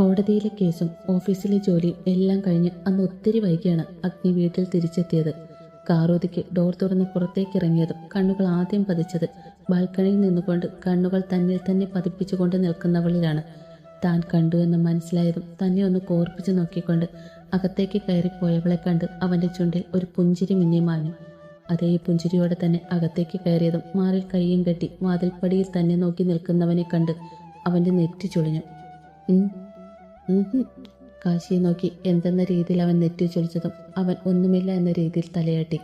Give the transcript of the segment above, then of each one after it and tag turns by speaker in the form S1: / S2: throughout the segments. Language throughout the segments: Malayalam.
S1: കോടതിയിലെ കേസും ഓഫീസിലെ ജോലിയും എല്ലാം കഴിഞ്ഞ് അന്ന് ഒത്തിരി വൈകിയാണ് അഗ്നി വീട്ടിൽ തിരിച്ചെത്തിയത്. കാറോതിക്ക് ഡോർ തുറന്ന് പുറത്തേക്ക് ഇറങ്ങിയതും കണ്ണുകൾ ആദ്യം പതിച്ചത് ബാൽക്കണിയിൽ നിന്നുകൊണ്ട് കണ്ണുകൾ തന്നിൽ തന്നെ പതിപ്പിച്ചുകൊണ്ട് നിൽക്കുന്നവളിലാണ്. താൻ കണ്ടു എന്ന് മനസ്സിലായതും തന്നെ ഒന്ന് കോർപ്പിച്ച് നോക്കിക്കൊണ്ട് അകത്തേക്ക് കയറിപ്പോയവളെ കണ്ട് അവന്റെ ചുണ്ടിൽ ഒരു പുഞ്ചിരി മിന്നിമാഞ്ഞു അതേ പുഞ്ചിരിയോടെ തന്നെ അകത്തേക്ക് കയറിയതും മാറിൽ കൈയും കെട്ടി വാതിൽപ്പടിയിൽ തന്നെ നോക്കി നിൽക്കുന്നവനെ കണ്ട് അവന്റെ നെറ്റി ചുളിഞ്ഞു. കാശിയെ നോക്കി എന്തെന്ന രീതിയിൽ അവൻ നെറ്റി ചൊലിച്ചതും അവൻ ഒന്നുമില്ല എന്ന രീതിയിൽ തലയാട്ടി.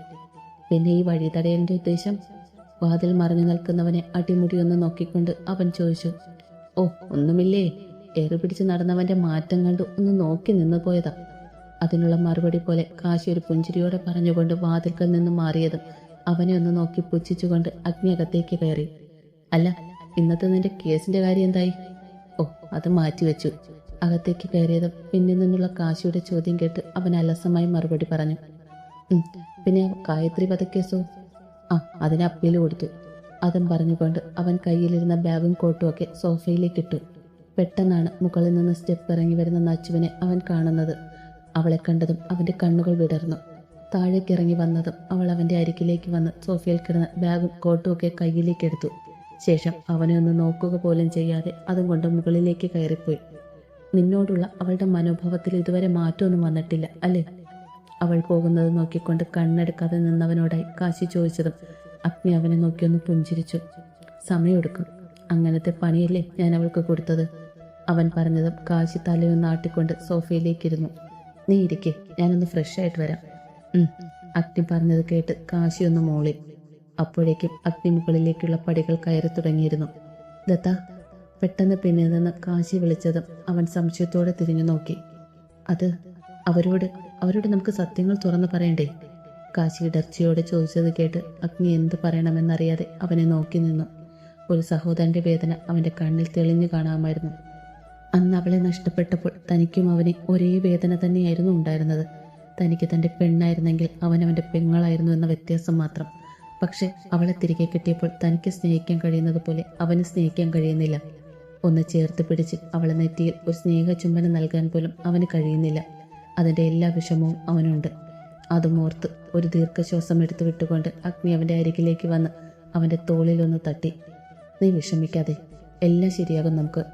S1: പിന്നെ ഈ വഴി തടയേണ്ട ഉദ്ദേശം? വാതിൽ മറിഞ്ഞു നിൽക്കുന്നവനെ അടിമുടിയൊന്ന് നോക്കിക്കൊണ്ട് അവൻ ചോദിച്ചു ഓ ഒന്നുമില്ലേ? ഏറി പിടിച്ച് നടന്നവന്റെ മാറ്റം കണ്ടു ഒന്ന് നോക്കി നിന്നു പോയതാ. അതിനുള്ള മറുപടി പോലെ കാശി ഒരു പുഞ്ചിരിയോടെ പറഞ്ഞുകൊണ്ട് വാതിൽക്കൽ നിന്ന് മാറിയതും അവനെ ഒന്ന് നോക്കി പുച്ഛിച്ചുകൊണ്ട് അഗ്നി അകത്തേക്ക് കയറി. അല്ല ഇന്നത്തെ നിന്റെ കേസിന്റെ കാര്യം എന്തായി? ഓ അത് മാറ്റിവെച്ചു. അകത്തേക്ക് കയറിയതും പിന്നിൽ നിന്നുള്ള കാശിയുടെ ചോദ്യം കേട്ട് അവൻ അലസമായി മറുപടി പറഞ്ഞു. പിന്നെ ഗായത്രി വധക്കേസോ ആ അതിനെ അപ്പീൽ കൊടുത്തു. അതും പറഞ്ഞുകൊണ്ട് അവൻ കയ്യിലിരുന്ന ബാഗും കോട്ടും ഒക്കെ സോഫയിലേക്ക് ഇട്ടു. പെട്ടെന്നാണ് മുകളിൽ നിന്ന് സ്റ്റെപ്പ് ഇറങ്ങി വരുന്ന നച്ചുവിനെ അവൻ കാണുന്നത്. അവളെ കണ്ടതും അവന്റെ കണ്ണുകൾ വിടർന്നു. താഴേക്ക് ഇറങ്ങി വന്നതും അവൾ അവന്റെ അരികിലേക്ക് വന്ന് സോഫയിൽ കിടന്ന ബാഗും കോട്ടും ഒക്കെ കയ്യിലേക്ക് എടുത്തു. ശേഷം അവനെ ഒന്ന് നോക്കുക പോലും ചെയ്യാതെ അതും കൊണ്ട് മുകളിലേക്ക് കയറിപ്പോയി. നിന്നോടുള്ള അവളുടെ മനോഭാവത്തിൽ ഇതുവരെ മാറ്റമൊന്നും വന്നിട്ടില്ല അല്ലേ? അവൾ പോകുന്നത് നോക്കിക്കൊണ്ട് കണ്ണെടുക്കാതെ നിന്നവനോടായി കാശി ചോദിച്ചതും അഗ്നി അവനെ നോക്കിയൊന്ന് പുഞ്ചിരിച്ചു. സമയമെടുക്കും. അങ്ങനത്തെ പണിയല്ലേ ഞാൻ അവൾക്ക് കൊടുത്തത്? അവൻ പറഞ്ഞതും കാശി തലയൊന്ന് ആട്ടിക്കൊണ്ട് സോഫയിലേക്കിരുന്നു. നീ ഇരിക്കെ ഞാനൊന്ന് ഫ്രഷ് ആയിട്ട് വരാം. അഗ്നി പറഞ്ഞത് കേട്ട് കാശി ഒന്ന് മോളി. അപ്പോഴേക്കും അഗ്നി മുകളിലേക്കുള്ള പടികൾ കയറി തുടങ്ങിയിരുന്നു. ദത്ത പെട്ടെന്ന് പിന്നിൽ നിന്ന് കാശി വിളിച്ചതും അവൻ സംശയത്തോടെ തിരിഞ്ഞു നോക്കി. അത് അവരോട് അവരോട് നമുക്ക് സത്യങ്ങൾ തുറന്നു പറയണ്ടേ? കാശി ഇടർച്ചയോടെ ചോദിച്ചത് കേട്ട് അഗ്നി എന്ത് പറയണമെന്നറിയാതെ അവനെ നോക്കി നിന്നു. ഒരു സഹോദരന്റെ വേദന അവന്റെ കണ്ണിൽ തെളിഞ്ഞു കാണാമായിരുന്നു. അന്ന് അവളെ നഷ്ടപ്പെട്ടപ്പോൾ തനിക്കും അവനെ ഒരേ വേദന തന്നെയായിരുന്നു ഉണ്ടായിരുന്നത്. തനിക്ക് തന്റെ പെണ്ണായിരുന്നെങ്കിൽ അവൻ അവന്റെ പെങ്ങളായിരുന്നു എന്ന വ്യത്യാസം മാത്രം. പക്ഷെ അവളെ തിരികെ കിട്ടിയപ്പോൾ തനിക്ക് സ്നേഹിക്കാൻ കഴിയുന്നത് പോലെ അവന് സ്നേഹിക്കാൻ കഴിയുന്നില്ല. ഒന്ന് ചേർത്ത് പിടിച്ച് അവളെ നെറ്റിയിൽ ഒരു സ്നേഹ ചുംബനം നൽകാൻ പോലും അവന് കഴിയുന്നില്ല. അതിന്റെ എല്ലാ വിഷമവും അവനുണ്ട്. അതും ഓർത്ത് ഒരു ദീർഘശ്വാസം എടുത്തു വിട്ടുകൊണ്ട് അഗ്നി അവന്റെ അരികിലേക്ക് വന്ന് അവന്റെ തോളിലൊന്ന് തട്ടി. നീ വിഷമിക്കാതെ എല്ലാം ശരിയാകും നമുക്ക്.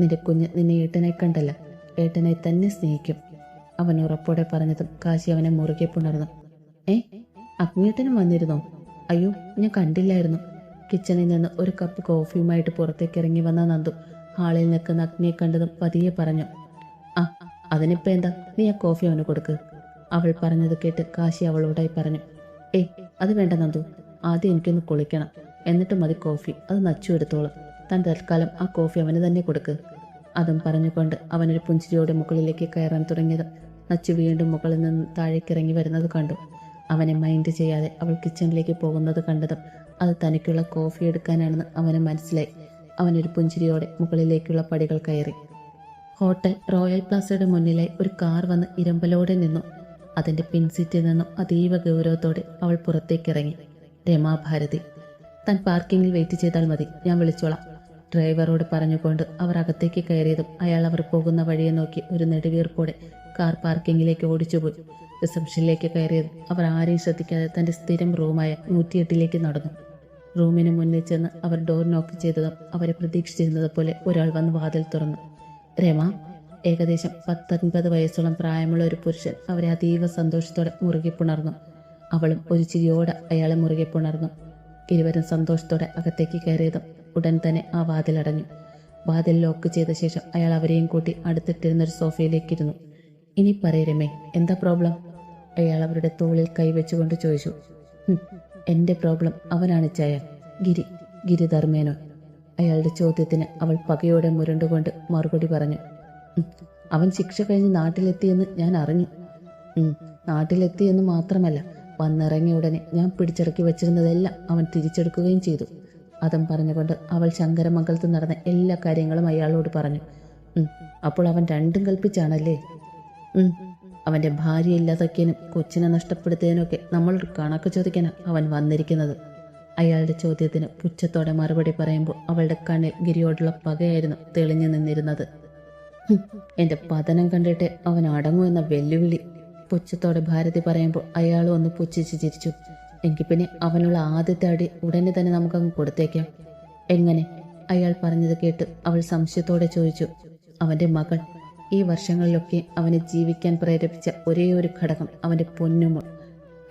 S1: നിന്റെ കുഞ്ഞ് നിന്നെ ഏട്ടനെ കണ്ടല്ല. ഏട്ടനെ തന്നെ സ്നേഹിക്കും. അവൻ ഉറപ്പോടെ പറഞ്ഞതും കാശി അവനെ മുറുകെ പുണർന്നു. ഏ അഗ്നിയേട്ടനും വന്നിരുന്നോ? അയ്യോ ഞാൻ കണ്ടില്ലായിരുന്നു. കിച്ചണിൽ നിന്ന് ഒരു കപ്പ് കോഫിയുമായിട്ട് പുറത്തേക്ക് ഇറങ്ങി വന്ന നന്ദു ഹാളിൽ നിൽക്കുന്ന അഗ്നിയെ കണ്ടതും പതിയെ പറഞ്ഞു ആ അതിനിപ്പോ എന്താ? നീ ആ കോഫി അവന് കൊടുക്ക്. അവൾ പറഞ്ഞത് കേട്ട് കാശി അവളോടായി പറഞ്ഞു ഏയ് അത് വേണ്ട നന്ദു. ആദ്യം എനിക്കൊന്ന് കുളിക്കണം. എന്നിട്ട് മതി കോഫി. അത് നച്ചു എടുത്തോളാം. താൻ തൽക്കാലം ആ കോഫി അവന് തന്നെ കൊടുക്ക്. അതും പറഞ്ഞുകൊണ്ട് അവനൊരു പുഞ്ചിരിയോടെ മുകളിലേക്ക് കയറാൻ തുടങ്ങിയത് നച്ചു വീണ്ടും മുകളിൽ നിന്ന് താഴേക്ക് ഇറങ്ങി വരുന്നത് കണ്ടു. അവനെ മൈൻഡ് ചെയ്യാതെ അവൾ കിച്ചണിലേക്ക് പോകുന്നത് കണ്ടതും അത് തനിക്കുള്ള കോഫി എടുക്കാനാണെന്ന് അവന് മനസ്സിലായി. അവനൊരു പുഞ്ചിരിയോടെ മുകളിലേക്കുള്ള പടികൾ കയറി. ഹോട്ടൽ റോയൽ പ്ലാസയുടെ മുന്നിലായി ഒരു കാർ വന്ന് ഇരമ്പലോടെ നിന്നു. അതിന്റെ പിൻസീറ്റിൽ നിന്നും അതീവ ഗൗരവത്തോടെ അവൾ പുറത്തേക്കിറങ്ങി. രമാഭാരതി താൻ പാർക്കിങ്ങിൽ വെയിറ്റ് ചെയ്താൽ മതി ഞാൻ വിളിച്ചോളാം. ഡ്രൈവറോട് പറഞ്ഞുകൊണ്ട് അവർ അകത്തേക്ക് കയറിയതും അയാൾ അവർ പോകുന്ന വഴിയെ നോക്കി ഒരു നെടുവീർപ്പോടെ കാർ പാർക്കിങ്ങിലേക്ക് ഓടിച്ചുപോയി. റിസപ്ഷനിലേക്ക് കയറിയതും അവർ ആരെയും ശ്രദ്ധിക്കാതെ തന്റെ സ്ഥിരം റൂമായ നൂറ്റിയെട്ടിലേക്ക് നടന്നു. റൂമിന് മുന്നിൽ ചെന്ന് അവർ ഡോർ നോക്ക് ചെയ്തതും അവരെ പ്രതീക്ഷിച്ചിരുന്നത് പോലെ ഒരാൾ വന്ന് വാതിൽ തുറന്നു. രമ ഏകദേശം പത്തൊൻപത് വയസ്സോളം പ്രായമുള്ള ഒരു പുരുഷൻ അവരെ അതീവ സന്തോഷത്തോടെ മുറുകെ പുണർന്നു. അവളും ഒരു ചിരിയോടെ അയാളെ മുറുകെ പുണർന്നു. ഇരുവരും സന്തോഷത്തോടെ അകത്തേക്ക് കയറിയതും ഉടൻ തന്നെ ആ വാതിലടഞ്ഞു വാതിൽ ലോക്ക് ചെയ്ത ശേഷം അയാൾ അവരെയും കൂട്ടി അടുത്തിട്ടിരുന്ന ഒരു സോഫയിലേക്കിരുന്നു. ഇനി പറയരമേ എന്താ പ്രോബ്ലം അയാൾ അവരുടെ തോളിൽ കൈവച്ചുകൊണ്ട് ചോദിച്ചു. "ഹും, എന്റെ പ്രോബ്ലം അവനാണ് ചായ ഗിരി ഗിരി ധർമ്മേനോ. അയാളുടെ ചോദ്യത്തിന് അവൾ പകയോടെ മുരണ്ടുകൊണ്ട് മറുപടി പറഞ്ഞു. അവൻ ശിക്ഷ കഴിഞ്ഞ് നാട്ടിലെത്തിയെന്ന് ഞാൻ അറിഞ്ഞു. നാട്ടിലെത്തിയെന്ന് മാത്രമല്ല വന്നിറങ്ങിയ ഉടനെ ഞാൻ പിടിച്ചടക്കി വെച്ചിരുന്നതെല്ലാം അവൻ തിരിച്ചെടുക്കുകയും ചെയ്തു. അതും പറഞ്ഞുകൊണ്ട് അവൾ ശങ്കരമംഗലത്ത് നടന്ന എല്ലാ കാര്യങ്ങളും അയാളോട് പറഞ്ഞു. അപ്പോൾ അവൻ രണ്ടും കൽപ്പിച്ചാണല്ലേ? ഉം. അവന്റെ ഭാര്യ ഇല്ലാതാക്കിയതിനും കൊച്ചിനെ നഷ്ടപ്പെടുത്തിയതിനൊക്കെ നമ്മൾ കണക്ക് ചോദിക്കാൻ അവൻ വന്നിരിക്കുന്നത്. അയാളുടെ ചോദ്യത്തിന് പുച്ഛത്തോടെ മറുപടി പറയുമ്പോൾ അവളുടെ കണ്ണിൽ ഗിരിയോടുള്ള പകയായിരുന്നു തെളിഞ്ഞു നിന്നിരുന്നത്. എന്റെ പതനം കണ്ടിട്ട് അവൻ അടങ്ങുമെന്ന വെല്ലുവിളി. പുച്ഛത്തോടെ ഭാരതി പറയുമ്പോൾ അയാൾ ഒന്ന് പുച്ഛിച്ച് ചിരിച്ചു. എങ്കിൽ പിന്നെ അവനുള്ള ആദ്യത്തെ അടി ഉടനെ തന്നെ നമുക്കങ്ങ് കൊടുത്തേക്കാം. എങ്ങനെ? അയാൾ പറഞ്ഞത് കേട്ട് അവൾ സംശയത്തോടെ ചോദിച്ചു. അവന്റെ മകൾ ഈ വർഷങ്ങളിലൊക്കെ അവനെ ജീവിക്കാൻ പ്രേരിപ്പിച്ച ഒരേ ഒരു ഘടകം അവന്റെ പൊന്നുമോൾ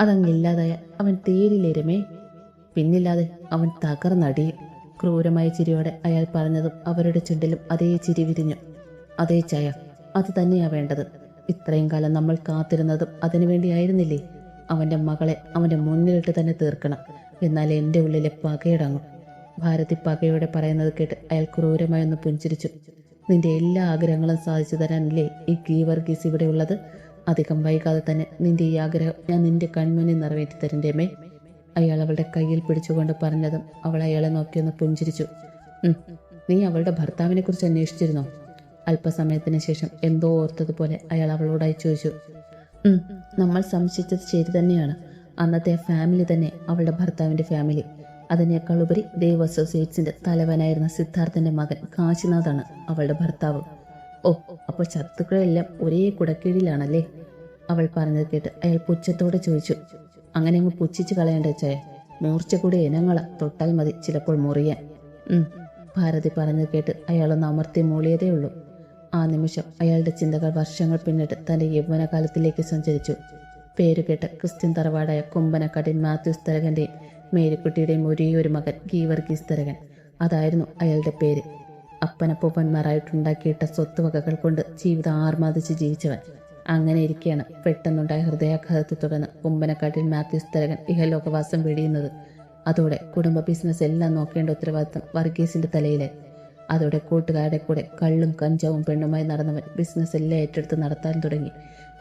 S1: അതങ്ങില്ലാതായ അവൻ തേരിലേരമേ പിന്നില്ലാതെ അവൻ തകർന്നടിയും ക്രൂരമായ ചിരിയോടെ അയാൾ പറഞ്ഞതും അവരുടെ ചുണ്ടിലും അതേ ചിരി വിരിഞ്ഞു. അതേ ചായ അത് തന്നെയാ വേണ്ടത്. ഇത്രയും കാലം നമ്മൾ കാത്തിരുന്നതും അതിനുവേണ്ടിയായിരുന്നില്ലേ അവന്റെ മകളെ അവന്റെ മുന്നിലിട്ട് തന്നെ തീർക്കണം. എന്നാൽ എന്റെ ഉള്ളിലെ പകയടങ്ങും. ഭാരതി പകയോടെ പറയുന്നത് കേട്ട് അയാൾ ക്രൂരമായി ഒന്ന് പുഞ്ചിരിച്ചു. നിന്റെ എല്ലാ ആഗ്രഹങ്ങളും സാധിച്ചു തരാനല്ലേ? ഈ ഗീവർഗീസ് ഇവിടെ ഉള്ളത് അധികം വൈകാതെ തന്നെ നിന്റെ ഈ ആഗ്രഹം ഞാൻ നിന്റെ കൺമുന്നിൽ നിറവേറ്റി തരണ്ടേമേ. അയാൾ അവളുടെ കയ്യിൽ പിടിച്ചുകൊണ്ട് പറഞ്ഞതും അവൾ അയാളെ നോക്കിയൊന്ന് പുഞ്ചിരിച്ചു. നീ അവളുടെ ഭർത്താവിനെ കുറിച്ച് അന്വേഷിച്ചിരുന്നോ? അല്പസമയത്തിന് ശേഷം എന്തോ ഓർത്തതുപോലെ അയാൾ അവളോടായി ചോദിച്ചു. നമ്മൾ സംശയിച്ചത് ശരി തന്നെയാണ്. അന്നത്തെ ഫാമിലി തന്നെ അവളുടെ ഭർത്താവിന്റെ ഫാമിലി അതിനേക്കാൾ ഉപരി ദേവ് അസോസിയേറ്റ്സിന്റെ തലവനായിരുന്ന സിദ്ധാർത്ഥന്റെ മകൻ കാശിനാഥാണ് അവളുടെ ഭർത്താവ്. ഓ അപ്പോൾ ശത്രുക്കളെല്ലാം ഒരേ കുടക്കീഴിലാണല്ലേ? അവൾ പറഞ്ഞത് കേട്ട് അയാൾ പുച്ഛത്തോടെ ചോദിച്ചു. അങ്ങനെ അങ്ങ് പുച്ഛിച്ച് കളയേണ്ട ചേ മൂർച്ച കൂടി ഇനങ്ങള തൊട്ടാൽ മതി ചിലപ്പോൾ മുറിയാൻ. ഭാരതി പറഞ്ഞത് കേട്ട് അയാളൊന്ന് അമർത്തി മൂളിയതേ ഉള്ളൂ. ആ നിമിഷം അയാളുടെ ചിന്തകൾ വർഷങ്ങൾ പിന്നിട്ട് തന്റെ യൗവനകാലത്തിലേക്ക് സഞ്ചരിച്ചു. പേരുകേട്ട ക്രിസ്ത്യൻ തറവാടായ കുമ്പനക്കാട്ടിൽ മാത്യൂസ് തരകന്റെയും മേരിക്കുട്ടിയുടെയും ഒരേ ഒരു മകൻ ഗീവർഗീസ് തരകൻ അതായിരുന്നു അയാളുടെ പേര്. അപ്പനപ്പൂപ്പന്മാരായിട്ടുണ്ടാക്കിയിട്ട സ്വത്തുവകകൾ കൊണ്ട് ജീവിതം ആർമാദിച്ച് ജീവിച്ചവൻ. അങ്ങനെ ഇരിക്കെയാണ് പെട്ടെന്നുണ്ടായ ഹൃദയാഘാതത്തെ തുടർന്ന് കുമ്പനക്കാട്ടിൽ മാത്യൂസ് തരകൻ ഇഹലോകവാസം വെടിയുന്നത്. അതോടെ കുടുംബ ബിസിനസ് എല്ലാം നോക്കേണ്ട ഉത്തരവാദിത്തം വർഗീസിന്റെ തലയിലെ അതോടെ കൂട്ടുകാരുടെ കൂടെ കള്ളും കഞ്ചാവും പെണ്ണുമായി നടന്നവൻ ബിസിനസ് എല്ലാം ഏറ്റെടുത്ത് നടത്താൻ തുടങ്ങി.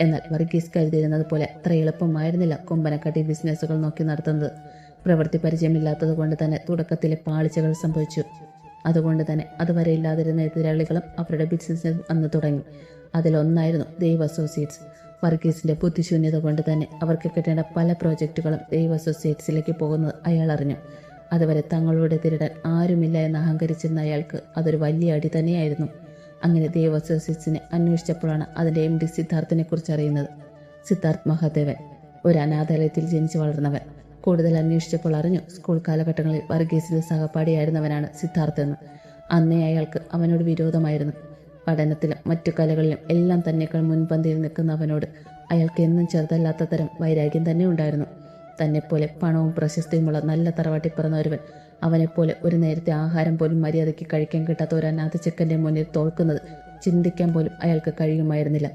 S1: എന്നാൽ വർഗീസ് കരുതിയിരുന്നത് പോലെ അത്ര എളുപ്പമായിരുന്നില്ല കുമ്പനക്കാട്ടി ബിസിനസ്സുകൾ നോക്കി നടത്തുന്നത്. പ്രവൃത്തി പരിചയമില്ലാത്തത് കൊണ്ട് തന്നെ തുടക്കത്തിലെ പാളിച്ചകൾ സംഭവിച്ചു. അതുകൊണ്ട് തന്നെ അതുവരെ ഇല്ലാതിരുന്ന എതിരാളികളും അവരുടെ ബിസിനസ് വന്നു തുടങ്ങി. അതിലൊന്നായിരുന്നു ദൈവ അസോസിയേറ്റ്സ് വർഗീസിന്റെ ബുദ്ധിശൂന്യത കൊണ്ട് തന്നെ അവർക്ക് കിട്ടേണ്ട പല പ്രോജക്റ്റുകളും ദൈവ അസോസിയേറ്റ്സിലേക്ക് പോകുന്നത് അയാൾ അറിഞ്ഞു. അതുവരെ തങ്ങളോട് തിരിടാൻ ആരുമില്ല എന്ന് അഹങ്കരിച്ചിരുന്ന അയാൾക്ക് അതൊരു വലിയ അടി തന്നെയായിരുന്നു. അങ്ങനെ ദൈവ അസോസിയേറ്റ്സിനെ അന്വേഷിച്ചപ്പോഴാണ് അതിന്റെ എം ഡി സിദ്ധാർത്ഥിനെ കുറിച്ച് അറിയുന്നത്. സിദ്ധാർത്ഥ് മഹാദേവൻ ഒരു അനാഥാലയത്തിൽ ജനിച്ചു വളർന്നവൻ. കൂടുതൽ അന്വേഷിച്ചപ്പോൾ അറിഞ്ഞു സ്കൂൾ കാലഘട്ടങ്ങളിൽ വർഗീസിന്റെ സഹപാഠിയായിരുന്നവനാണ് സിദ്ധാർത്ഥ് എന്ന്. അന്നേ അയാൾക്ക് അവനോട് വിരോധമായിരുന്നു. പഠനത്തിലും മറ്റു കലകളിലും എല്ലാം തന്നെക്കാൾ മുൻപന്തിയിൽ നിൽക്കുന്ന അവനോട് അയാൾക്ക് എന്നും ചെറുതല്ലാത്ത തരം വൈരാഗ്യം തന്നെ ഉണ്ടായിരുന്നു. തന്നെപ്പോലെ പണവും പ്രശസ്തിയുമുള്ള നല്ല തറവാട്ടി പിറന്ന ഒരുവൻ അവനെപ്പോലെ ഒരു നേരത്തെ ആഹാരം പോലും മര്യാദയ്ക്ക് കഴിക്കാൻ കിട്ടാത്ത ഒരു അനാഥ ചെക്കന്റെ മുന്നിൽ തോൽക്കുന്നത് ചിന്തിക്കാൻ പോലും അയാൾക്ക് കഴിയുമായിരുന്നില്ല.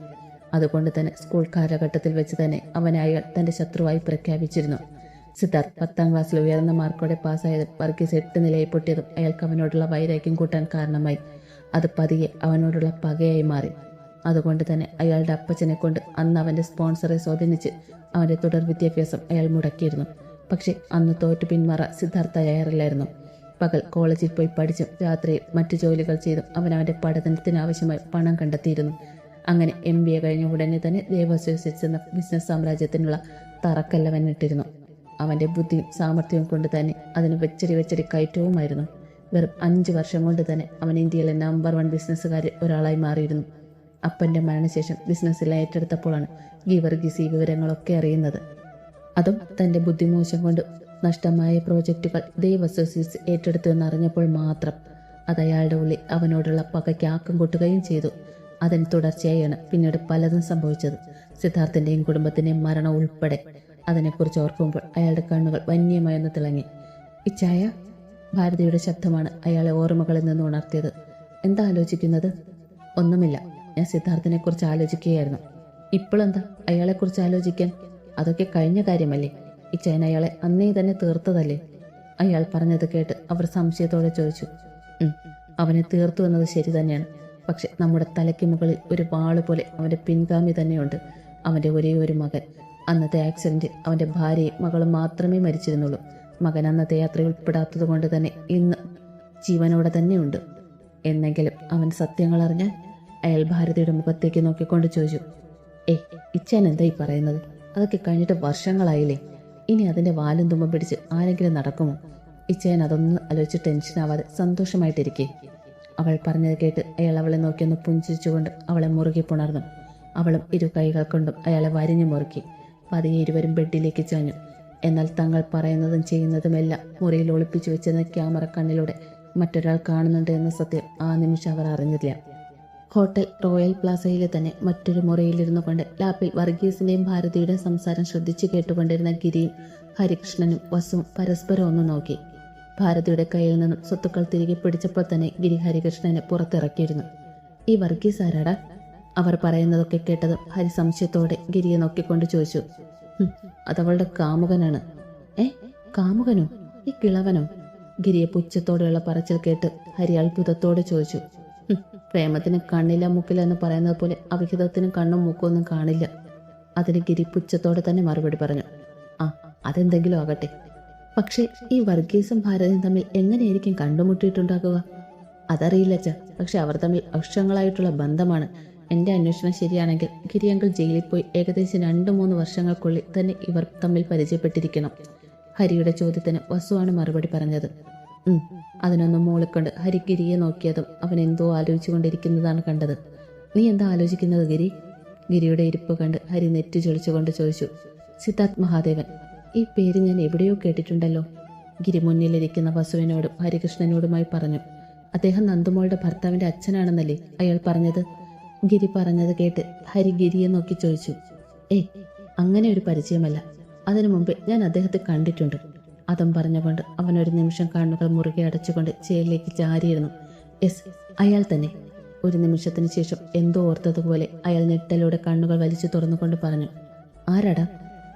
S1: അതുകൊണ്ട് തന്നെ സ്കൂൾ കാലഘട്ടത്തിൽ വെച്ച് തന്നെ അവനെ അയാൾ തന്റെ ശത്രുവായി പ്രഖ്യാപിച്ചിരുന്നു. സിദ്ധാർത്ഥ് പത്താം ക്ലാസ്സിൽ ഉയർന്ന മാർക്കോടെ പാസ്സായത് വർഗീസ് എട്ട് നിലയിൽ പൊട്ടിയതും അയാൾക്ക് അവനോടുള്ള വൈരാഗ്യം കൂട്ടാൻ കാരണമായി. അത് പതിയെ അവനോടുള്ള പകയായി മാറി. അതുകൊണ്ട് തന്നെ അയാളുടെ അപ്പച്ചനെ കൊണ്ട് അന്ന് അവന്റെ സ്പോൺസറെ സ്വാധീനിച്ച് അവന്റെ തുടർ വിദ്യാഭ്യാസം അയാൾ മുടക്കിയിരുന്നു. പക്ഷെ അന്ന് തോറ്റു പിന്മാറ സിദ്ധാർത്ഥ തയ്യാറില്ലായിരുന്നു. പകൽ കോളേജിൽ പോയി പഠിച്ചും രാത്രി മറ്റു ജോലികൾ ചെയ്തും അവൻ അവന്റെ പഠനത്തിനാവശ്യമായി പണം കണ്ടെത്തിയിരുന്നു. അങ്ങനെ എം ബി എ കഴിഞ്ഞ ഉടനെ തന്നെ ദേവസ്വസിച്ചെന്ന ബിസിനസ് സാമ്രാജ്യത്തിനുള്ള തറക്കല്ലവൻ അവന്റെ ബുദ്ധിയും സാമർഥ്യവും കൊണ്ട് തന്നെ അതിന് വെച്ചടി വെച്ചടി കയറ്റവുമായിരുന്നു. വെറും അഞ്ച് വർഷം കൊണ്ട് തന്നെ അവൻ ഇന്ത്യയിലെ നമ്പർ വൺ ബിസിനസ്സുകാരിൽ ഒരാളായി മാറിയിരുന്നു. അപ്പന്റെ മരണശേഷം ബിസിനസ്സിൽ ഏറ്റെടുത്തപ്പോഴാണ് ഗീവർഗീസ് ഈ വിവരങ്ങളൊക്കെ അറിയുന്നത്. അതും തന്റെ ബുദ്ധിമോശം കൊണ്ട് നഷ്ടമായ പ്രോജക്റ്റുകൾ ദൈവ അസോസിയേറ്റ്സ് ഏറ്റെടുത്തു എന്നറിഞ്ഞപ്പോൾ മാത്രം. അത് അയാളുടെ ഉള്ളിൽ അവനോടുള്ള പകയ്ക്ക് ആക്കം കൂട്ടുകയും ചെയ്തു. അതിന് തുടർച്ചയായാണ് പിന്നീട് പലതും സംഭവിച്ചത്. സിദ്ധാർത്ഥന്റെയും കുടുംബത്തിന്റെയും മരണം ഉൾപ്പെടെ. അതിനെക്കുറിച്ച് ഓർക്കുമ്പോൾ അയാളുടെ കണ്ണുകൾ വന്യമായി ഒന്ന് തിളങ്ങി. ഇച്ചായ ഭാരതിയുടെ ശബ്ദമാണ് അയാളെ ഓർമ്മകളിൽ നിന്ന് ഉണർത്തിയത്. എന്താ ആലോചിക്കുന്നത്? ഒന്നുമില്ല. ഞാൻ സിദ്ധാർത്ഥിനെ കുറിച്ച് ആലോചിക്കുകയായിരുന്നു. ഇപ്പോഴെന്താ അയാളെക്കുറിച്ച് ആലോചിക്കാൻ? അതൊക്കെ കഴിഞ്ഞ കാര്യമല്ലേ? ഇച്ചായൻ അയാളെ അന്നേ തന്നെ തീർത്തതല്ലേ? അയാൾ പറഞ്ഞത് കേട്ട് അവർ സംശയത്തോടെ ചോദിച്ചു. അവനെ തീർത്തു എന്നത് ശരി തന്നെയാണ്. പക്ഷെ നമ്മുടെ തലയ്ക്ക് മുകളിൽ ഒരു വാൾ പോലെ അവന്റെ പിൻഗാമി തന്നെയുണ്ട്. അവന്റെ ഒരേ ഒരു മകൻ. അന്നത്തെ ആക്സിഡന്റ് അവന്റെ ഭാര്യയും മകളും മാത്രമേ മരിച്ചിരുന്നുള്ളൂ. മകൻ അന്നത്തെ യാത്രയിൽ ഉൾപ്പെടാത്തത് കൊണ്ട് തന്നെ ഇന്ന് ജീവനോടെ തന്നെയുണ്ട്. എന്നെങ്കിലും അവൻ സത്യങ്ങൾ അറിഞ്ഞാൽ അയാൾ ഭാരതിയുടെ മുഖത്തേക്ക് നോക്കിക്കൊണ്ട് ചോദിച്ചു ഏയ് ഇച്ചാൻ എന്തായി പറയുന്നത്? അതൊക്കെ കഴിഞ്ഞിട്ട് വർഷങ്ങളായില്ലേ? ഇനി അതിന്റെ വാലും തുമ്പം പിടിച്ച് ആരെങ്കിലും നടക്കുമോ? ഇച്ചയൻ അതൊന്നും ആലോചിച്ച് ടെൻഷനാവാതെ സന്തോഷമായിട്ടിരിക്കെ. അവൾ പറഞ്ഞത് കേട്ട് അയാൾ അവളെ നോക്കിയൊന്ന് പുഞ്ചിരിച്ചുകൊണ്ട് അവളെ മുറുകി പുണർന്നു. അവളും ഇരു കൈകൾ കൊണ്ടും അയാളെ വരിഞ്ഞു മുറുക്കി. പതിയെ ഇരുവരും ബെഡിലേക്ക് ചാഞ്ഞു. എന്നാൽ തങ്ങൾ പറയുന്നതും ചെയ്യുന്നതുമെല്ലാം മുറിയിൽ ഒളിപ്പിച്ചു വെച്ചെന്ന ക്യാമറ കണ്ണിലൂടെ മറ്റൊരാൾ കാണുന്നുണ്ട് എന്ന സത്യം ആ നിമിഷം അവർ അറിഞ്ഞില്ല. ഹോട്ടൽ റോയൽ പ്ലാസയിലെ തന്നെ മറ്റൊരു മുറിയിലിരുന്നു കൊണ്ട് ലാപ്പിൽ വർഗീസിന്റെയും ഭാരതിയുടെയും സംസാരം ശ്രദ്ധിച്ചു കേട്ടുകൊണ്ടിരുന്ന ഗിരിയും ഹരികൃഷ്ണനും വസും പരസ്പരം ഒന്ന് നോക്കി. ഭാരതിയുടെ കയ്യിൽ നിന്നും സ്വത്തുക്കൾ തിരികെ പിടിച്ചപ്പോൾ തന്നെ ഗിരി ഹരികൃഷ്ണനെ പുറത്തിറക്കിയിരുന്നു. ഈ വർഗീസ് ആരാടാ? അവർ പറയുന്നതൊക്കെ കേട്ടത് ഹരി സംശയത്തോടെ ഗിരിയെ നോക്കിക്കൊണ്ട് ചോദിച്ചു. "ഹും, അതവളുടെ കാമുകനാണ്. ഏ കാമുകനോ? ഈ കിളവനോ? ഗിരിയെ പുച്ഛത്തോടെയുള്ള പറച്ചിൽ കേട്ട് ഹരി അത്ഭുതത്തോടെ ചോദിച്ചു. "ഹും, പ്രേമത്തിന് കണ്ണില്ല മുക്കില്ല എന്ന് പറയുന്നത് പോലെ അവിഹിതത്തിന് കണ്ണും മൂക്കും ഒന്നും കാണില്ല. അതിന് ഗിരി പുച്ഛത്തോടെ തന്നെ മറുപടി പറഞ്ഞു. ആ അതെന്തെങ്കിലും ആകട്ടെ. പക്ഷേ ഈ വർഗീസും ഭാരതയും തമ്മിൽ എങ്ങനെയായിരിക്കും കണ്ടുമുട്ടിയിട്ടുണ്ടാകുക? അതറിയില്ല അച്ഛ. പക്ഷെ അവർ തമ്മിൽ വർഷങ്ങളായിട്ടുള്ള ബന്ധമാണ്. എന്റെ അന്വേഷണം ശരിയാണെങ്കിൽ ഗിരിയങ്കിൾ ജയിലിൽ പോയി ഏകദേശം രണ്ട് മൂന്ന് വർഷങ്ങൾക്കുള്ളിൽ തന്നെ ഇവർ തമ്മിൽ പരിചയപ്പെട്ടിരിക്കണം. ഹരിയുടെ ചോദ്യത്തിന് വസുവാണ് മറുപടി പറഞ്ഞത്. അതിനൊന്നും മൂളിക്കൊണ്ട് ഹരി ഗിരിയെ നോക്കിയതും അവൻ എന്തോ ആലോചിച്ചുകൊണ്ടിരിക്കുന്നതാണ് കണ്ടത്. നീ എന്താ ആലോചിക്കുന്നത് ഗിരി? ഗിരിയുടെ ഇരിപ്പ് കണ്ട് ഹരി നെറ്റി ചൊളിച്ചുകൊണ്ട് ചോദിച്ചു. സിദ്ധാർത്ഥ് മഹാദേവൻ ഈ പേര് ഞാൻ എവിടെയോ കേട്ടിട്ടുണ്ടല്ലോ. ഗിരി മുന്നിലിരിക്കുന്ന വസുവിനോടും ഹരികൃഷ്ണനോടുമായി പറഞ്ഞു. അദ്ദേഹം നന്ദുമോളുടെ ഭർത്താവിന്റെ അച്ഛനാണെന്നല്ലേ അയാൾ പറഞ്ഞത്? ഗിരി പറഞ്ഞത് കേട്ട് ഹരി ഗിരിയെ നോക്കി ചോദിച്ചു ഏ അങ്ങനെ ഒരു പരിചയമല്ല. അതിനു മുമ്പ് ഞാൻ അദ്ദേഹത്തെ കണ്ടിട്ടുണ്ട്. അതും പറഞ്ഞുകൊണ്ട് അവൻ ഒരു നിമിഷം കണ്ണുകൾ മുറുകെ അടച്ചുകൊണ്ട് ചേലിലേക്ക് ചാരിയിരുന്നു. എസ് അയാൾ തന്നെ. ഒരു നിമിഷത്തിന് ശേഷം എന്തോ ഓർത്തതുപോലെ അയാൾ ഞെട്ടലോടെ കണ്ണുകൾ വലിച്ചു തുറന്നുകൊണ്ട് പറഞ്ഞു ആരാടാ?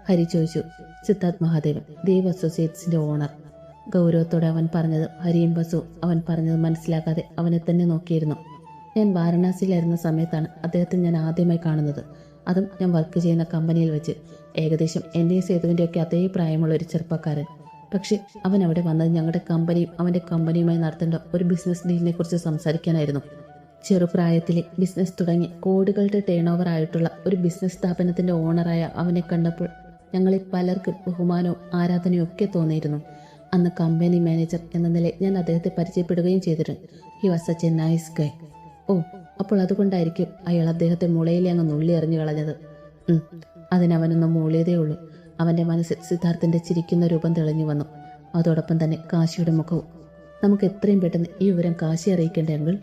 S1: ഹരി ചോദിച്ചു സിദ്ധാർത്ഥ് മഹാദേവൻ ദേവ് അസോസിയേറ്റ്സിന്റെ ഓണർ. ഗൗരവത്തോടെ അവൻ പറഞ്ഞത് ഹരിയും ബസു അവൻ പറഞ്ഞത് മനസ്സിലാക്കാതെ അവനെ തന്നെ നോക്കിയിരുന്നു. ഞാൻ വാരണാസിയിലായിരുന്ന സമയത്താണ് അദ്ദേഹത്തെ ഞാൻ ആദ്യമായി കാണുന്നത്. അതും ഞാൻ വർക്ക് ചെയ്യുന്ന കമ്പനിയിൽ വെച്ച്. ഏകദേശം എന്റെ സേതുവിന്റെ ഒക്കെ അതേ പ്രായമുള്ള ഒരു ചെറുപ്പക്കാരൻ. പക്ഷേ അവൻ അവിടെ വന്നത് ഞങ്ങളുടെ കമ്പനിയും അവന്റെ കമ്പനിയുമായി നടത്തേണ്ട ഒരു ബിസിനസ് ഡീലിനെ കുറിച്ച് സംസാരിക്കാനായിരുന്നു. ചെറുപ്രായത്തിലെ ബിസിനസ് തുടങ്ങി കോടികളുടെ ടേൺ ഓവർ ആയിട്ടുള്ള ഒരു ബിസിനസ് സ്ഥാപനത്തിന്റെ ഓണറായ അവനെ കണ്ടപ്പോൾ ഞങ്ങളിൽ പലർക്കും ബഹുമാനവും ആരാധനയും ഒക്കെ തോന്നിയിരുന്നു. അന്ന് കമ്പനി മാനേജർ എന്ന നിലയിൽ ഞാൻ അദ്ദേഹത്തെ പരിചയപ്പെടുകയും ചെയ്തിരുന്നു. He was such a nice guy ഓ അപ്പോൾ അതുകൊണ്ടായിരിക്കും അയാൾ അദ്ദേഹത്തെ മുളയിലെ അങ്ങ് നുള്ളി എറിഞ്ഞു കളഞ്ഞത്. അതിനവനൊന്ന് മൂളിയതേ ഉള്ളൂ. അവന്റെ മനസ്സിൽ സിദ്ധാർത്ഥന്റെ ചിരിക്കുന്ന രൂപം തെളിഞ്ഞു വന്നു. അതോടൊപ്പം തന്നെ കാശിയുടെ മുഖവും. നമുക്ക് എത്രയും പെട്ടെന്ന് ഈ വിവരം കാശി അറിയിക്കേണ്ട എങ്കിൽ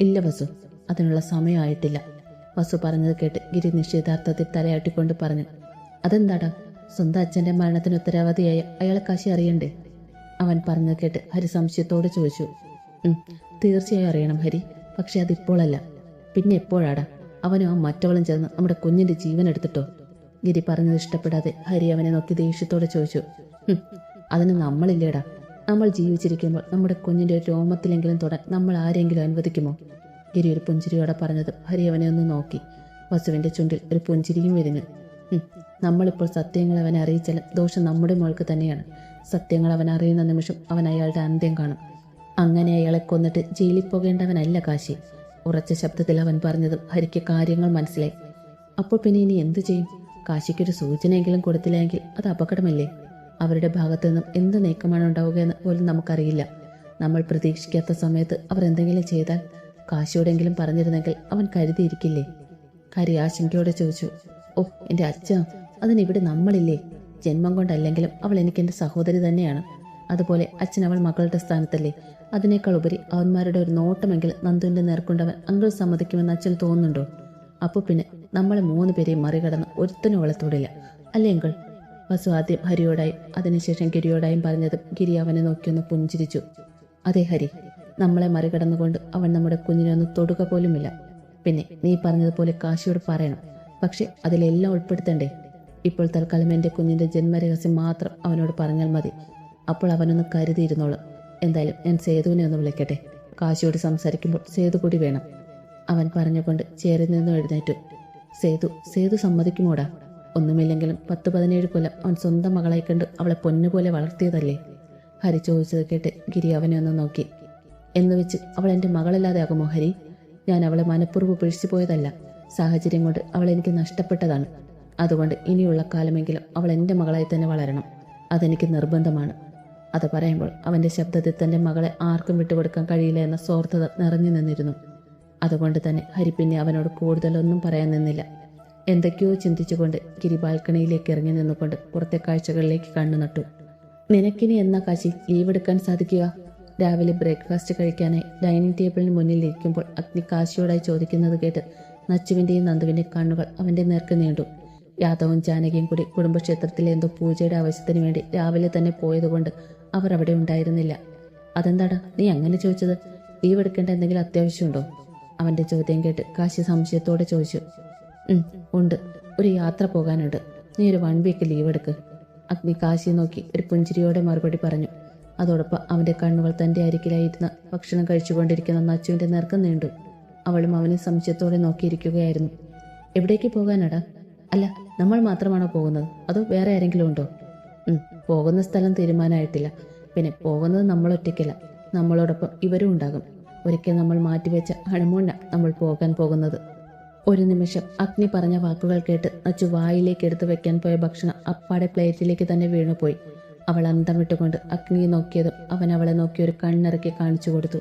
S1: ഇല്ല വസു അതിനുള്ള സമയമായിട്ടില്ല വസു പറഞ്ഞത് കേട്ട് ഗിരി നിശ്ചയദാർത്ഥത്തിൽ തലയാട്ടിക്കൊണ്ട് പറഞ്ഞു അതെന്താടാ? സ്വന്തം അച്ഛന്റെ മരണത്തിന് ഉത്തരവാദിയായ അയാളെ കാശി അറിയണ്ടേ? അവൻ പറഞ്ഞത് കേട്ട് ഹരി സംശയത്തോട് ചോദിച്ചു "ഉം, തീർച്ചയായും അറിയണം ഹരി. പക്ഷെ അതിപ്പോഴല്ല. പിന്നെ എപ്പോഴാടാ? അവനും ആ മറ്റവളും ചേർന്ന് നമ്മുടെ കുഞ്ഞിന്റെ ജീവൻ എടുത്തിട്ടോ? ഗിരി പറഞ്ഞത് ഇഷ്ടപ്പെടാതെ ഹരി അവനെ നോക്കി ദേഷ്യത്തോടെ ചോദിച്ചു. "ഹും, അതിന് നമ്മളില്ലേടാ? നമ്മൾ ജീവിച്ചിരിക്കുമ്പോൾ നമ്മുടെ കുഞ്ഞിന്റെ ഒരു രോമത്തിലെങ്കിലും തൊടാൻ നമ്മൾ ആരെങ്കിലും അനുവദിക്കുമോ? ഗിരി ഒരു പുഞ്ചിരിയോടെ പറഞ്ഞത് ഹരി അവനെ ഒന്ന് നോക്കി. വസുവിന്റെ ചുണ്ടിൽ ഒരു പുഞ്ചിരിയും വിരിഞ്ഞു. "ഹും, നമ്മളിപ്പോൾ സത്യങ്ങൾ അവനെ അറിയിച്ചാൽ ദോഷം നമ്മുടെ മോൾക്ക് തന്നെയാണ്. സത്യങ്ങൾ അവൻ അറിയുന്ന നിമിഷം അവൻ അയാളുടെ അന്ത്യം കാണും. അങ്ങനെ അയാളെ കൊന്നിട്ട് ജയിലിൽ പോകേണ്ടവനല്ല കാശി. ഉറച്ച ശബ്ദത്തിൽ അവൻ പറഞ്ഞതും ഹരിക്ക് കാര്യങ്ങൾ മനസ്സിലായി. അപ്പോൾ പിന്നെ ഇനി എന്തു ചെയ്യും? കാശിക്കൊരു സൂചനയെങ്കിലും കൊടുത്തില്ലെങ്കിൽ അത് അപകടമല്ലേ? അവരുടെ ഭാഗത്തു നിന്നും എന്ത് നീക്കമാണ് ഉണ്ടാവുക എന്ന് പോലും നമുക്കറിയില്ല. നമ്മൾ പ്രതീക്ഷിക്കാത്ത സമയത്ത് അവർ എന്തെങ്കിലും ചെയ്താൽ കാശിയോടെങ്കിലും പറഞ്ഞിരുന്നെങ്കിൽ അവൻ കരുതിയിരിക്കില്ലേ? കരി ആശങ്കയോടെ ചോദിച്ചു ഓ എന്റെ അച്ഛ അതിനിവിടെ നമ്മളില്ലേ? ജന്മം കൊണ്ടല്ലെങ്കിലും അവൾ എനിക്ക് എന്റെ സഹോദരി തന്നെയാണ്. അതുപോലെ അച്ഛൻ അവൾ മകളുടെ സ്ഥാനത്തല്ലേ? അതിനേക്കാൾ ഉപരി അവന്മാരുടെ ഒരു നോട്ടമെങ്കിൽ നന്ദുവിന്റെ നേർക്കുണ്ടവൻ അങ്കിൾ സമ്മതിക്കുമെന്ന് അച്ഛൻ തോന്നുന്നുണ്ടോ? അപ്പോൾ പിന്നെ നമ്മളെ മൂന്ന് പേരെയും മറികടന്ന് ഒരുത്തനും വളർത്തൂടില്ല അല്ലെങ്കിൽ വസു ആദ്യം ഹരിയോടായും അതിനുശേഷം ഗിരിയോടായും പറഞ്ഞതും ഗിരി അവനെ നോക്കിയൊന്ന് പുഞ്ചിരിച്ചു. അതെ ഹരി നമ്മളെ മറികടന്നുകൊണ്ട് അവൻ നമ്മുടെ കുഞ്ഞിനെ ഒന്ന് തൊടുക പോലുമില്ല. പിന്നെ നീ പറഞ്ഞതുപോലെ കാശിയോട് പറയണം. പക്ഷെ അതിലെല്ലാം ഉൾപ്പെടുത്തണ്ടേ? ഇപ്പോൾ തൽക്കാലം എന്റെ കുഞ്ഞിന്റെ ജന്മരഹസ്യം മാത്രം അവനോട് പറഞ്ഞാൽ മതി. അപ്പോൾ അവനൊന്ന് കരുതിയിരുന്നോളും. എന്തായാലും ഞാൻ സേതുവിനെ ഒന്ന് വിളിക്കട്ടെ. കാശിയോട് സംസാരിക്കുമ്പോൾ സേതു കൂടി വേണം. അവൻ പറഞ്ഞുകൊണ്ട് ചേരിൽ നിന്നും എഴുന്നേറ്റു. സേതു സേതു സമ്മതിക്കുമോടാ? ഒന്നുമില്ലെങ്കിലും പത്ത് പതിനേഴ് കൊല്ലം അവൻ സ്വന്തം മകളായി കണ്ട് അവളെ പൊന്നുപോലെ വളർത്തിയതല്ലേ? ഹരി ചോദിച്ചത് കേട്ട് ഗിരി അവനെ ഒന്ന് നോക്കി. എന്ന് വെച്ച് അവൾ എന്റെ മകളല്ലാതെ ആകുമോ ഹരി? ഞാൻ അവളെ മനഃപൂർവം പിഴിച്ചു പോയതല്ല. സാഹചര്യം കൊണ്ട് അവൾ എനിക്ക് നഷ്ടപ്പെട്ടതാണ്. അതുകൊണ്ട് ഇനിയുള്ള കാലമെങ്കിലും അവൾ എന്റെ മകളായി തന്നെ വളരണം. അതെനിക്ക് നിർബന്ധമാണ്. അത് പറയുമ്പോൾ അവന്റെ ശബ്ദത്തിൽ തന്റെ മകളെ ആർക്കും വിട്ടുകൊടുക്കാൻ കഴിയില്ല എന്ന സ്വാർത്ഥത നിറഞ്ഞു നിന്നിരുന്നു. അതുകൊണ്ട് തന്നെ ഹരി പിന്നെ അവനോട് കൂടുതലൊന്നും പറയാൻ നിന്നില്ല. എന്തൊക്കെയോ ചിന്തിച്ചുകൊണ്ട് ഗിരി ബാൽക്കണിയിലേക്ക് ഇറങ്ങി നിന്നുകൊണ്ട് പുറത്തെ കാഴ്ചകളിലേക്ക് കണ്ണു നട്ടു. നിനക്കിനി എന്ന കാശി? ലീവ് എടുക്കാൻ സാധിക്കുക? രാവിലെ ബ്രേക്ക്ഫാസ്റ്റ് കഴിക്കാനായി ഡൈനിങ് ടേബിളിന് മുന്നിൽ ഇരിക്കുമ്പോൾ അഗ്നി കാശിയോടായി ചോദിക്കുന്നത് കേട്ട് നച്ചുവിന്റെയും നന്ദുവിന്റെ കണ്ണുകൾ അവന്റെ നേർക്ക് നീണ്ടു. യാദവും ജാനകിയും കൂടി കുടുംബക്ഷേത്രത്തിലെ എന്തോ പൂജയുടെ ആവശ്യത്തിന് വേണ്ടി രാവിലെ തന്നെ പോയതുകൊണ്ട് അവർ അവിടെ ഉണ്ടായിരുന്നില്ല. അതെന്താടാ നീ അങ്ങനെ ചോദിച്ചത്? ലീവ് എടുക്കേണ്ട എന്തെങ്കിലും അത്യാവശ്യമുണ്ടോ? അവന്റെ ചോദ്യം കേട്ട് കാശി സംശയത്തോടെ ചോദിച്ചു. ഉണ്ട്. ഒരു യാത്ര പോകാനുണ്ട്. നീ ഒരു വൺ വീക്ക് ലീവ് എടുക്ക്. അഗ്നി കാശി നോക്കി ഒരു പുഞ്ചിരിയോടെ മറുപടി പറഞ്ഞു. അതോടൊപ്പം അവന്റെ കണ്ണുകൾ തന്റെ അരികിലായിരുന്ന ഭക്ഷണം കഴിച്ചുകൊണ്ടിരിക്കുന്ന നച്ചുവിന്റെ നേർക്ക് നീണ്ടു. അവളും അവനെ സംശയത്തോടെ നോക്കിയിരിക്കുകയായിരുന്നു. എവിടേക്ക് പോകാനടാ? അല്ല നമ്മൾ മാത്രമാണോ പോകുന്നത്? അതോ വേറെ ആരെങ്കിലും ഉണ്ടോ? പോകുന്ന സ്ഥലം തീരുമാനമായിട്ടില്ല. പിന്നെ പോകുന്നത് നമ്മൾ ഒറ്റയ്ക്കല്ല നമ്മളോടൊപ്പം ഇവരും ഉണ്ടാകും. ഒരിക്കൽ നമ്മൾ മാറ്റിവെച്ച ഹണിമൂണ്ട നമ്മൾ പോകാൻ പോകുന്നത്. ഒരു നിമിഷം അഗ്നി പറഞ്ഞ വാക്കുകൾ കേട്ട് അച്ചു വായിലേക്ക് എടുത്തു വെക്കാൻ പോയ ഭക്ഷണം അപ്പാടെ പ്ലേറ്റിലേക്ക് തന്നെ വീണുപോയി. അവൾ അന്തം വിട്ടുകൊണ്ട് അഗ്നിയെ നോക്കിയതും അവൻ അവളെ നോക്കി ഒരു കണ്ണിറക്കി കാണിച്ചു കൊടുത്തു.